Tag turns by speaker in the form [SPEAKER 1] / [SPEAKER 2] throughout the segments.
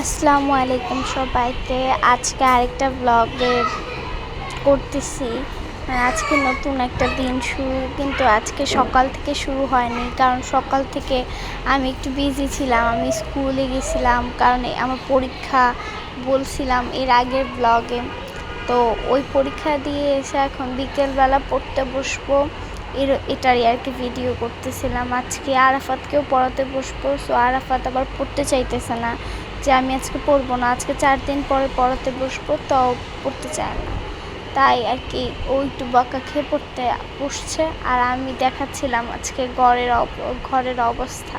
[SPEAKER 1] আসসালামু আলাইকুম সবাইকে। আজকে আরেকটা ব্লগে করতেছি। আর আজকে নতুন একটা দিন শুরু, কিন্তু আজকে সকাল থেকে শুরু হয়নি। কারণ সকাল থেকে আমি একটু বিজি ছিলাম, আমি স্কুলে গেছিলাম। কারণ আমার পরীক্ষা বলছিলাম এর আগের ব্লগে তো ওই পরীক্ষা দিয়ে এসে এখন বিকেলবেলা পড়তে বসবো। এর, এটারই আর কি ভিডিও করতেছিলাম। আজকে আরাফাতকেও পড়াতে বসবো। সো আরাফাত আবার পড়তে চাইতেছে না। যে আমি আজকে পড়ব না, আজকে চার দিন পরে পড়াতে বসবো, তাও পড়তে চায় না। তাই আর কি ও একটু বকা খেয়ে পড়তে বসছে, আর আমি দেখাচ্ছিলাম আজকে ঘরের ঘরের অবস্থা।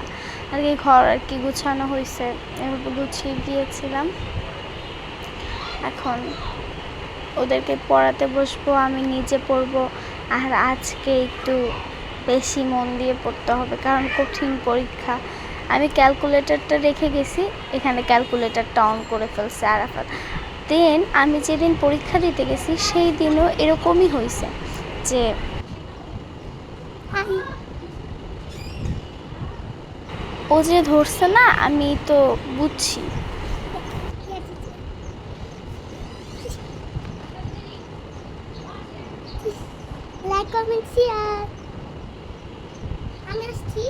[SPEAKER 1] আর কি ঘর আর কি গুছানো হয়েছে এভাবে গুছিয়ে গিয়েছিলাম। এখন ওদেরকে পড়াতে বসবো, আমি নিজে পড়ব, আর আজকে একটু বেশি মন দিয়ে পড়তে হবে, কারণ কঠিন পরীক্ষা। আমি ক্যালকুলেটরটা রেখে গেছি এখানে ক্যালকুলেটরটা অন করে ফেলছে আরাফাত। দেন আমি যেদিন পরীক্ষা দিতে গেছি সেই দিনও এরকমই হয়েছে যে ও যে ধরছে না আমি তো বুঝছি।
[SPEAKER 2] লাইক কমেন্ট শেয়ার আমি আসছি।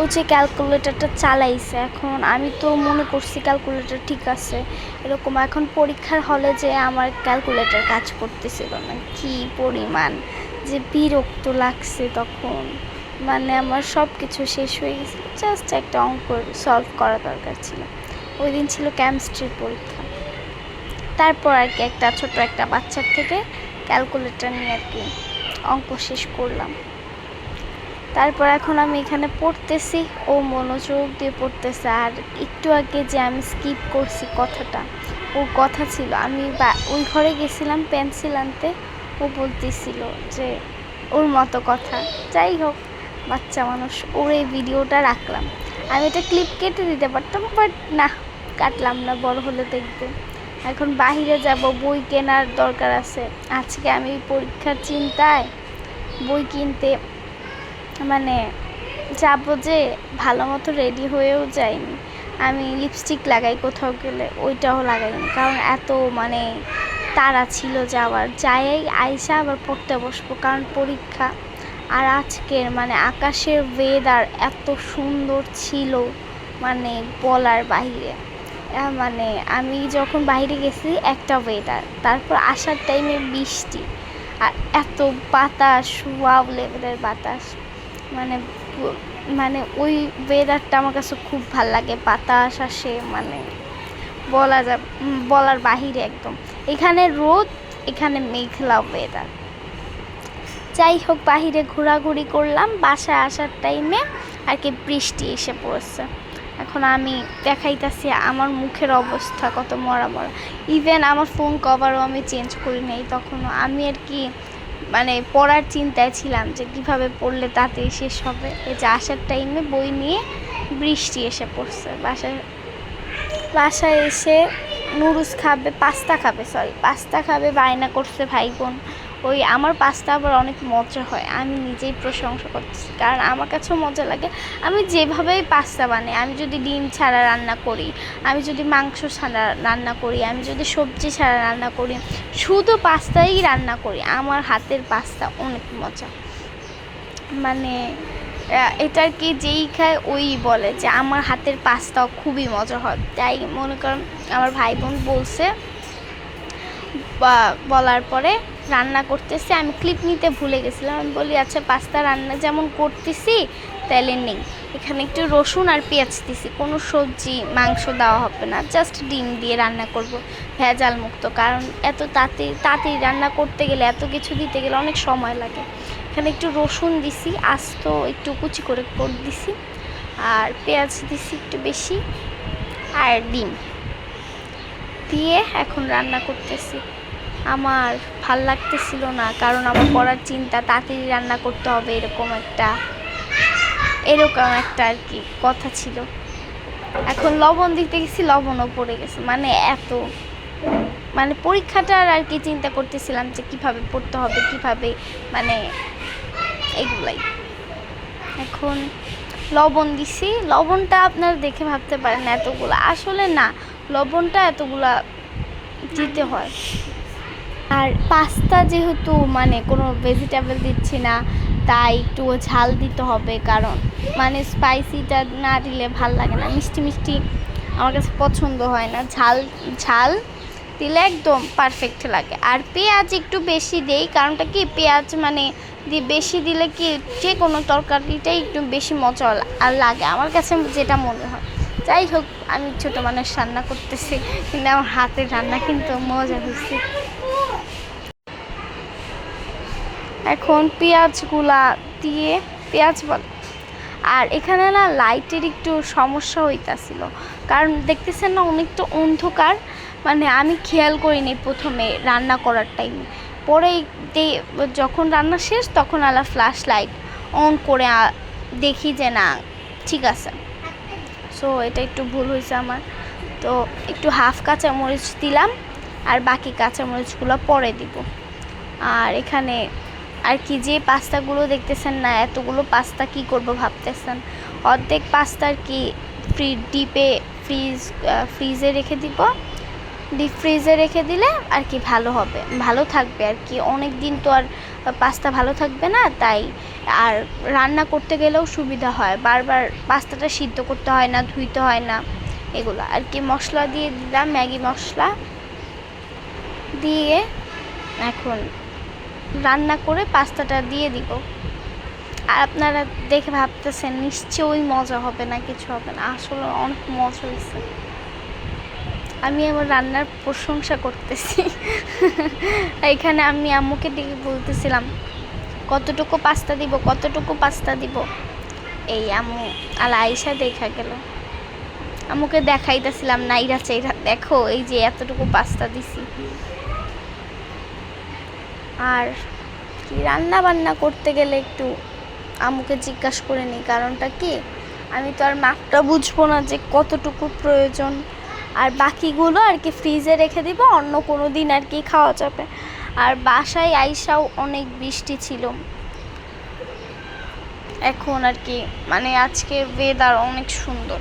[SPEAKER 1] ও যে ক্যালকুলেটরটা চালাইছে এখন, আমি তো মনে করছি ক্যালকুলেটর ঠিক আছে। এরকম এখন পরীক্ষার হলে যে আমার ক্যালকুলেটর কাজ করতেছিল না, কি পরিমাণ যে বিরক্ত লাগছে তখন। মানে আমার সব কিছু শেষ হয়ে গেছিল জাস্ট একটা অঙ্ক সলভ করা দরকার ছিল। ওই দিন ছিল কেমিস্ট্রির পরীক্ষা। তারপর আর কি একটা ছোট একটা বাচ্চার থেকে ক্যালকুলেটর নিয়ে আর কি অঙ্ক শেষ করলাম। তারপর এখন আমি এখানে পড়তেছি। ও মনোযোগ দিয়ে পড়তেছে। আর একটু আগে যে আমি স্কিপ করছি কথাটা, ও কথা ছিল। আমি বা- ওই ঘরে গেছিলাম পেন্সিল আনতে। ও বলতেছিল যে, ওর মতো কথা। যাই হোক, বাচ্চা মানুষ, ওর এই ভিডিওটা রাখলাম। আমি এটা ক্লিপ কেটে দিতে পারতাম বাট না, কাটলাম না, বড় হলে দেখবে এখন বাহিরে যাব, বই কেনার দরকার আছে। আজকে আমি পরীক্ষার চিন্তায় বই কিনতে মানে যাব যে ভালো মতো রেডি হয়েও যাইনি। আমি লিপস্টিক লাগাই কোথাও গেলে ওইটাও লাগাইনি। কারণ এত মানে তাড়া ছিল যাওয়ার। যাই আইসা আবার পড়তে বসবো কারণ পরীক্ষা। আর আজকের মানে আকাশের ওয়েদার এত সুন্দর ছিল মানে বলার আহ, মানে আমি যখন বাইরে গেছি একটা ওয়েদার তারপর আসার টাইমে বৃষ্টি। আর এত বাতাস ওয়াও লেভেলের বাতাস। মানে মানে ওই ওয়েদারটা আমার কাছে খুব ভালো লাগে। বাতাস আসে মানে বলা যা বলার বাহিরে একদম। এখানে রোদ, এখানে মেঘলা ওয়েদার যাই হোক, বাহিরে ঘোরাঘুরি করলাম, বাসায় আসার টাইমে আর কি বৃষ্টি এসে পড়েছে। এখন আমি দেখাইতাছি আমার মুখের অবস্থা কত মরা মরা। ইভেন আমার ফোন কভারও আমি চেঞ্জ করি নাই, তখনও। আমি আর কি মানে পড়ার চিন্তায় ছিলাম যে কীভাবে পড়লে তাতে শেষ হবে। এই যে আসার টাইমে বই নিয়ে বৃষ্টি এসে পড়ছে। বাসায় বাসায় এসে নুরুস খাবে, পাস্তা খাবে সরি পাস্তা খাবে, বায়না করছে ভাই বোন। ওই আমার পাস্তা আবার অনেক মজা হয়। আমি নিজেই প্রশংসা করতেছি। কারণ আমার কাছেও মজা লাগে। আমি যেভাবেই পাস্তা বানাই, আমি যদি ডিম ছাড়া রান্না করি, আমি যদি মাংস ছাড়া রান্না করি, আমি যদি সবজি ছাড়া রান্না করি, শুধু পাস্তাই রান্না করি, আমার হাতের পাস্তা অনেক মজা। মানে এটার কি যেই খায় ওই বলে যে আমার হাতের পাস্তাও খুবই মজা হয়। তাই মনে করেন, আমার ভাই বোন বলছে বলার পরে রান্না করতেছি, আমি ক্লিপ নিতে ভুলে গেছিলাম। আমি বলি আচ্ছা পাস্তা রান্না যেমন করতেছি তাহলে নেই। এখানে একটু রসুন আর পেঁয়াজ দিছি, কোনো সবজি, মাংস দেওয়া হবে না জাস্ট ডিম দিয়ে রান্না করব ভেজাল মুক্ত কারণ এত তাড়াতাড়ি তাড়াতাড়ি রান্না করতে গেলে, এত কিছু দিতে গেলে অনেক সময় লাগে। এখানে একটু রসুন দিছি, আস্ত একটু কুচি করে করে দিছি, আর পেঁয়াজ দিছি একটু বেশি, আর ডিম। দিয়ে এখন রান্না করতেছি। আমার ভালো লাগতেছিল না, কারণ আমার পড়ার চিন্তা, তাড়াতাড়ি রান্না করতে হবে, এরকম একটা এরকম একটা আর কি কথা ছিল। এখন লবণ দিতে গেছি, লবণও পড়ে গেছে মানে এত মানে পরীক্ষাটার আর কি চিন্তা করতেছিলাম যে কীভাবে পড়তে হবে, কীভাবে মানে এগুলাই। এখন লবণ দিছি, লবণটা আপনারা দেখে ভাবতে পারেন এতগুলা। আসলে না, লবণটা এতগুলা দিতে হয়। আর পাস্তা যেহেতু মানে কোনো ভেজিটেবল দিচ্ছি না, তাই একটু ঝাল দিতে হবে কারণ মানে স্পাইসিটা না দিলে ভালো লাগে না। মিষ্টি মিষ্টি আমার কাছে পছন্দ হয় না। ঝাল ঝাল দিলে একদম পারফেক্ট লাগে। আর পেঁয়াজ একটু বেশি দেই, কারণটা কি পেঁয়াজ মানে বেশি দিলে কি যে কোনো তরকারিটাই একটু বেশি মজা আর লাগে। আমার কাছে যেটা মনে হয়। যাই হোক, আমি ছোটো মানুষ রান্না করতেছি, কিন্তু আমার হাতের রান্না কিন্তু মজা হয়েছে এখন পেঁয়াজগুলা দিয়ে, পেঁয়াজ বল, আর এখানে না লাইটের একটু সমস্যা হইতাছিল। কারণ দেখতেছেন না অনেকটা অন্ধকার মানে আমি খেয়াল করিনি প্রথমে রান্না করার টাইমে পরে যখন রান্না শেষ, তখন আলা ফ্ল্যাশ লাইট অন করে দেখি যে না, ঠিক আছে। সো এটা একটু ভুল হয়েছে আমার। তো একটু হাফ কাঁচামরিচ দিলাম, আর বাকি কাঁচামরিচগুলো পরে দিব। আর এখানে আর কি যে পাস্তাগুলো দেখতেছেন না, এতগুলো পাস্তা কি করব ভাবতেছেন? অর্ধেক পাস্তা আর কি ফ্রি ডিপে ফ্রিজ ফ্রিজে রেখে দিব। ডিপ ফ্রিজে রেখে দিলে আর কি ভালো হবে, ভালো থাকবে আর কি। অনেক দিন তো আর পাস্তা ভালো থাকবে না, তাই আর রান্না করতে গেলেও সুবিধা হয়। বারবার পাস্তাটা সিদ্ধ করতে হয় না, ধুইতে হয় না, এগুলো। আর কি মশলা দিয়ে দিলাম, ম্যাগি মশলা দিয়ে এখন রান্না করে পাস্তাটা দিয়ে দিব। আর আপনারা দেখে ভাবতেছেন, নিশ্চয়ই মজা হবে না, কিছু হবে না। আসলে অনেক মজা হয়েছে। আমি আমার রান্নার প্রশংসা করতেছি। এখানে আমি আম্মুকে ডেকে বলতেছিলাম, কতটুকু পাস্তা দিব? কতটুকু পাস্তা দিব? এই আম্মু আর আয়সা দেখা গেল। আম্মুকে দেখাইতেছিলাম নাইরা চাইরা দেখো এই যে এতটুকু পাস্তা দিছি। আর কি রান্না বান্না করতে গেলে একটু আম্মুকে জিজ্ঞাসা করে নিই, কারণটা কি? আমি তো আর মাপটা বুঝব না যে কতটুকু প্রয়োজন। আর বাকিগুলো আর কি ফ্রিজে রেখে দিব, অন্য কোনো দিন আর কি খাওয়া যাবে। আর বাসায় আইসাও অনেক বৃষ্টি ছিল। এখন আর কি মানে আজকের ওয়েদার অনেক সুন্দর।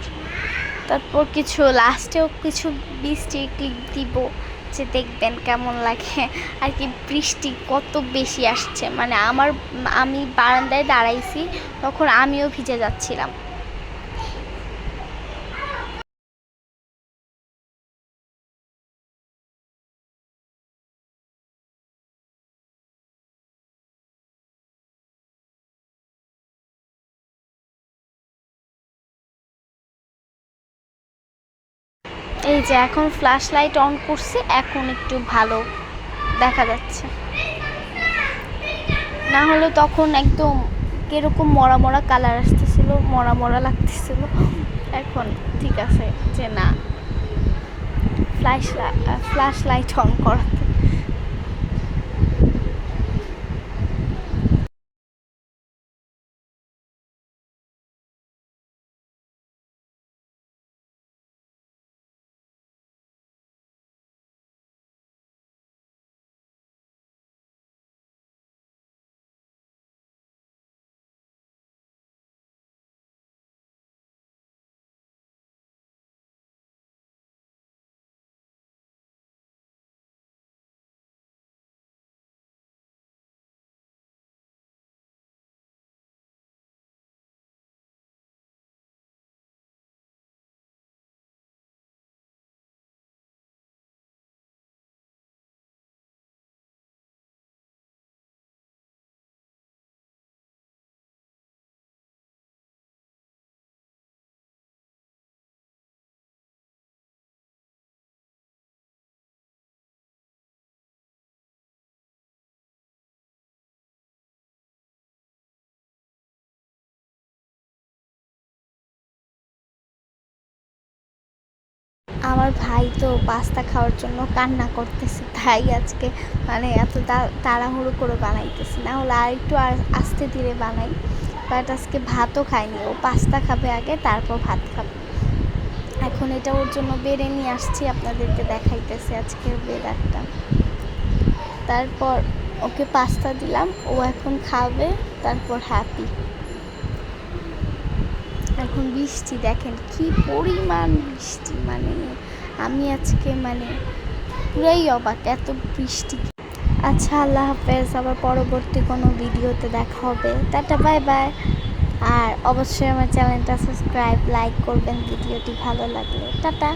[SPEAKER 1] তারপর কিছু লাস্টেও কিছু বৃষ্টি ক্লিপ দিব। যে দেখবেন কেমন লাগে। আর কি বৃষ্টি কত বেশি আসছে। মানে আমার, আমি বারান্দায় দাঁড়াইছি, তখন আমিও ভিজে যাচ্ছিলাম। এই যে এখন ফ্ল্যাশ লাইট অন করছে, এখন একটু ভালো দেখা যাচ্ছে। না হলে তখন একদম কীরকম মরা মরা কালার আসতেছিল, মরা মরা লাগতেছিল। এখন ঠিক আছে যে না ফ্ল্যাশ ফ্ল্যাশ লাইট অন করাতে আমার ভাই তো পাস্তা খাওয়ার জন্য কান্না করতেছে, তাই আজকে মানে এত তাড়াহুড়ো করে বানাইতেছি। না হলে আর একটু আর আস্তে ধীরে বানাই। বাট আজকে ভাতও খায়নি ও পাস্তা খাবে আগে, তারপর ভাত খাবে। এখন এটা ওর জন্য বেড়ে নিয়ে আসছি, আপনাদেরকে দেখাইতেছি আজকের বেড়ারটা তারপর ওকে পাস্তা দিলাম, ও এখন খাবে, তারপর হ্যাপি এখন বৃষ্টি দেখেন, কি পরিমাণ বৃষ্টি মানে আমি আজকে মানে পুরাই অবাক, এত বৃষ্টি। আচ্ছা আল্লাহ হাফেজ, আবার পরবর্তী কোনো ভিডিওতে দেখা হবে। Tata, bye bye. আর অবশ্যই আমার চ্যানেলটা সাবস্ক্রাইব, লাইক করবেন, ভিডিওটি ভালো লাগলে। টাটা।